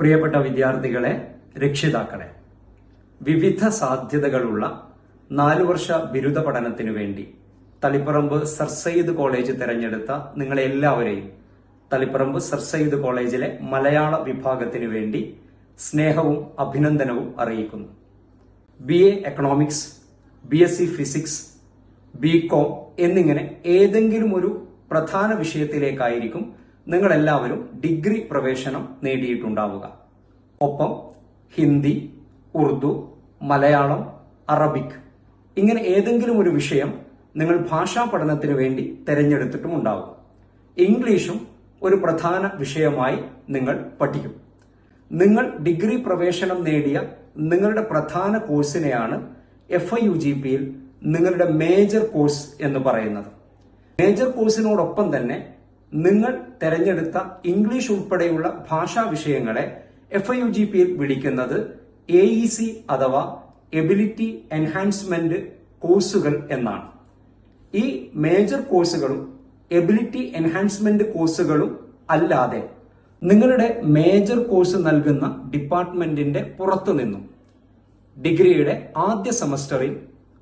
പ്രിയപ്പെട്ട വിദ്യാർത്ഥികളെ രക്ഷിതാക്കളെ വിവിധ സാധ്യതകളുള്ള നാലു വർഷ ബിരുദ പഠനത്തിനു വേണ്ടി തളിപ്പറമ്പ് സർ സയ്യിദ് കോളേജ് തിരഞ്ഞെടുത്ത നിങ്ങളെ എല്ലാവരെയും തളിപ്പറമ്പ് സർ സയ്യിദ് കോളേജിലെ മലയാള വിഭാഗത്തിനു വേണ്ടി സ്നേഹവും അഭിനന്ദനവും അറിയിക്കുന്നു. B A economics B S C physics B com എന്നിങ്ങനെ ഏതെങ്കിലും ഒരു പ്രധാന വിഷയത്തിലേക്കായിരിക്കും നിങ്ങൾ എല്ലാവരും ഡിഗ്രി പ്രവേശനം നേടിയിട്ടുണ്ടാവുക. ഒപ്പം ഹിന്ദി ഉറുദു മലയാളം അറബിക് ഇങ്ങനെ ഏതെങ്കിലും ഒരു വിഷയം നിങ്ങൾ ഭാഷാ പഠനത്തിന് വേണ്ടി തിരഞ്ഞെടുത്തിട്ടും ഉണ്ടാവും. ഇംഗ്ലീഷും ഒരു പ്രധാന വിഷയമായി നിങ്ങൾ പഠിക്കും. നിങ്ങൾ ഡിഗ്രി പ്രവേശനം നേടിയ നിങ്ങളുടെ പ്രധാന കോഴ്സിനെയാണ് എഫ് ഐ യു ജി പിയിൽ നിങ്ങളുടെ മേജർ കോഴ്സ് എന്ന് പറയുന്നത്. മേജർ കോഴ്സിനോടൊപ്പം തന്നെ നിങ്ങൾ തെരഞ്ഞെടുത്ത ഇംഗ്ലീഷ് ഉൾപ്പെടെയുള്ള ഭാഷാ വിഷയങ്ങളെ എഫ് ഐ യു ജി പിയിൽ വിളിക്കുന്നത് എ ഇ സി അഥവാ എബിലിറ്റി എൻഹാൻസ്മെന്റ് കോഴ്സുകൾ എന്നാണ്. ഈ മേജർ കോഴ്സുകളും എബിലിറ്റി എൻഹാൻസ്മെന്റ് കോഴ്സുകളും അല്ലാതെ നിങ്ങളുടെ മേജർ കോഴ്സ് നൽകുന്ന ഡിപ്പാർട്ട്മെന്റിന്റെ പുറത്തു നിന്നും ഡിഗ്രിയുടെ ആദ്യ സെമസ്റ്ററിൽ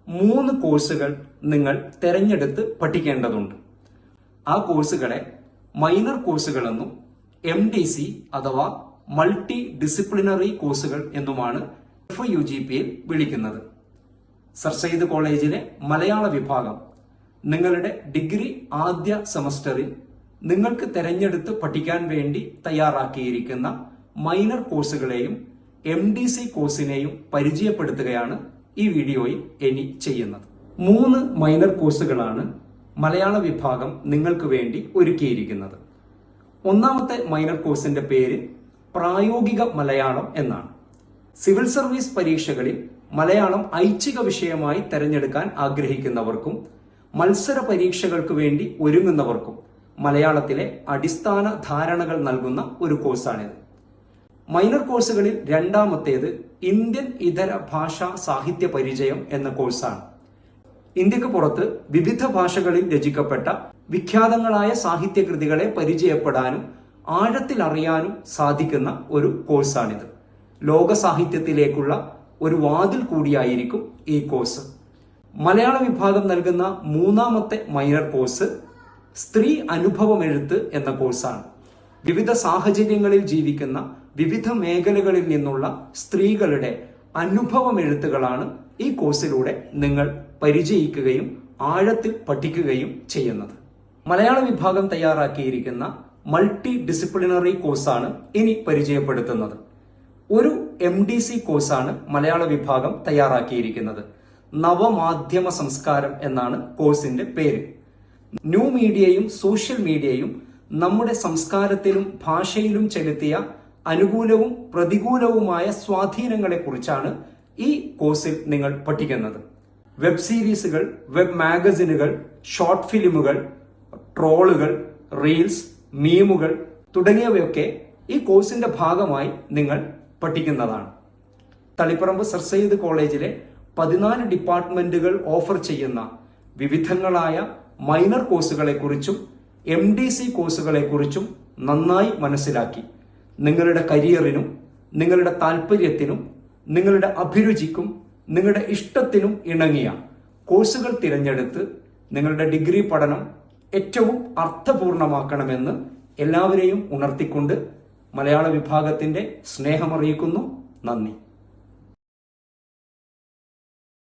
മൂന്ന് കോഴ്സുകൾ നിങ്ങൾ തിരഞ്ഞെടുത്ത് പഠിക്കേണ്ടതുണ്ട്. ആ കോഴ്സുകളെ മൈനർ കോഴ്സുകളെന്നും എം ഡി സി അഥവാ മൾട്ടി ഡിസിപ്ലിനറി കോഴ്സുകൾ എന്നുമാണ് എഫ് യു ജി പിയിൽ വിളിക്കുന്നത്. സർ സയ്യിദ് കോളേജിലെ മലയാള വിഭാഗം നിങ്ങളുടെ ഡിഗ്രി ആദ്യ സെമസ്റ്ററിൽ നിങ്ങൾക്ക് തെരഞ്ഞെടുത്ത് പഠിക്കാൻ വേണ്ടി തയ്യാറാക്കിയിരിക്കുന്ന മൈനർ കോഴ്സുകളെയും എം ഡി സി കോഴ്സിനെയും പരിചയപ്പെടുത്തുകയാണ് ഈ വീഡിയോയിൽ ഇനി ചെയ്യുന്നത്. മൂന്ന് മൈനർ കോഴ്സുകളാണ് മലയാള വിഭാഗം നിങ്ങൾക്ക് വേണ്ടി ഒരുക്കിയിരിക്കുന്നത്. ഒന്നാമത്തെ മൈനർ കോഴ്സിന്റെ പേര് പ്രായോഗിക മലയാളം എന്നാണ്. സിവിൽ സർവീസ് പരീക്ഷകളിൽ മലയാളം ഐച്ഛിക വിഷയമായി തിരഞ്ഞെടുക്കാൻ ആഗ്രഹിക്കുന്നവർക്കും മത്സര പരീക്ഷകൾക്ക് വേണ്ടി ഒരുങ്ങുന്നവർക്കും മലയാളത്തിലെ അടിസ്ഥാന ധാരണകൾ നൽകുന്ന ഒരു കോഴ്സാണിത് മൈനർ കോഴ്സുകളിൽ രണ്ടാമത്തേത് ഇന്ത്യൻ ഇതര ഭാഷാ സാഹിത്യ പരിചയം എന്ന കോഴ്സാണ് ഇന്ത്യയ്ക്ക് പുറത്ത് വിവിധ ഭാഷകളിൽ രചിക്കപ്പെട്ട വിഖ്യാതങ്ങളായ സാഹിത്യകൃതികളെ പരിചയപ്പെടാനും ആഴത്തിൽ അറിയാനും സാധിക്കുന്ന ഒരു കോഴ്സാണിത്. ലോക സാഹിത്യത്തിലേക്കുള്ള ഒരു വാതിൽ കൂടിയായിരിക്കും ഈ കോഴ്സ്. മലയാള വിഭാഗം നൽകുന്ന മൂന്നാമത്തെ മൈനർ കോഴ്സ് സ്ത്രീ അനുഭവം എഴുത്ത് എന്ന കോഴ്സാണ്. വിവിധ സാഹചര്യങ്ങളിൽ ജീവിക്കുന്ന വിവിധ മേഖലകളിൽ നിന്നുള്ള സ്ത്രീകളുടെ അനുഭവം എഴുത്തുകളാണ് ഈ കോഴ്സിലൂടെ നിങ്ങൾ പരിചയിക്കുകയും ആഴത്തിൽ പഠിക്കുകയും ചെയ്യുന്നത്. മലയാള വിഭാഗം തയ്യാറാക്കിയിരിക്കുന്ന മൾട്ടി ഡിസിപ്ലിനറി കോഴ്സാണ് ഇനി പരിചയപ്പെടുത്തുന്നത്. ഒരു എം ഡി സി കോഴ്സാണ് മലയാള വിഭാഗം തയ്യാറാക്കിയിരിക്കുന്നത്. നവമാധ്യമ സംസ്കാരം എന്നാണ് കോഴ്സിന്റെ പേര്. ന്യൂ മീഡിയയും സോഷ്യൽ മീഡിയയും നമ്മുടെ സംസ്കാരത്തിലും ഭാഷയിലും ചെലുത്തിയ അനുകൂലവും പ്രതികൂലവുമായ സ്വാധീനങ്ങളെ കുറിച്ചാണ് ഈ കോഴ്സിൽ നിങ്ങൾ പഠിക്കുന്നത്. വെബ് സീരീസുകൾ വെബ് മാഗസിനുകൾ ഷോർട്ട് ഫിലിമുകൾ ട്രോളുകൾ റീൽസ് മീമുകൾ തുടങ്ങിയവയൊക്കെ ഈ കോഴ്സിന്റെ ഭാഗമായി നിങ്ങൾ പഠിക്കുന്നതാണ്. തളിപ്പറമ്പ് സർ സയ്യിദ് കോളേജിലെ പതിനാല് ഡിപ്പാർട്ട്മെന്റുകൾ ഓഫർ ചെയ്യുന്ന വിവിധങ്ങളായ മൈനർ കോഴ്സുകളെ കുറിച്ചും എം ഡി സി കോഴ്സുകളെ കുറിച്ചും നന്നായി മനസ്സിലാക്കി. നിങ്ങളുടെ കരിയറിനും നിങ്ങളുടെ താല്പര്യത്തിനും നിങ്ങളുടെ അഭിരുചിക്കും നിങ്ങളുടെ ഇഷ്ടത്തിനും ഇണങ്ങിയ കോഴ്സുകൾ തിരഞ്ഞെടുത്ത് നിങ്ങളുടെ ഡിഗ്രി പഠനം ഏറ്റവും അർത്ഥപൂർണമാക്കണമെന്ന് എല്ലാവരെയും ഉണർത്തിക്കൊണ്ട് മലയാള വിഭാഗത്തിന്റെ സ്നേഹമറിയിക്കുന്നു. നന്ദി.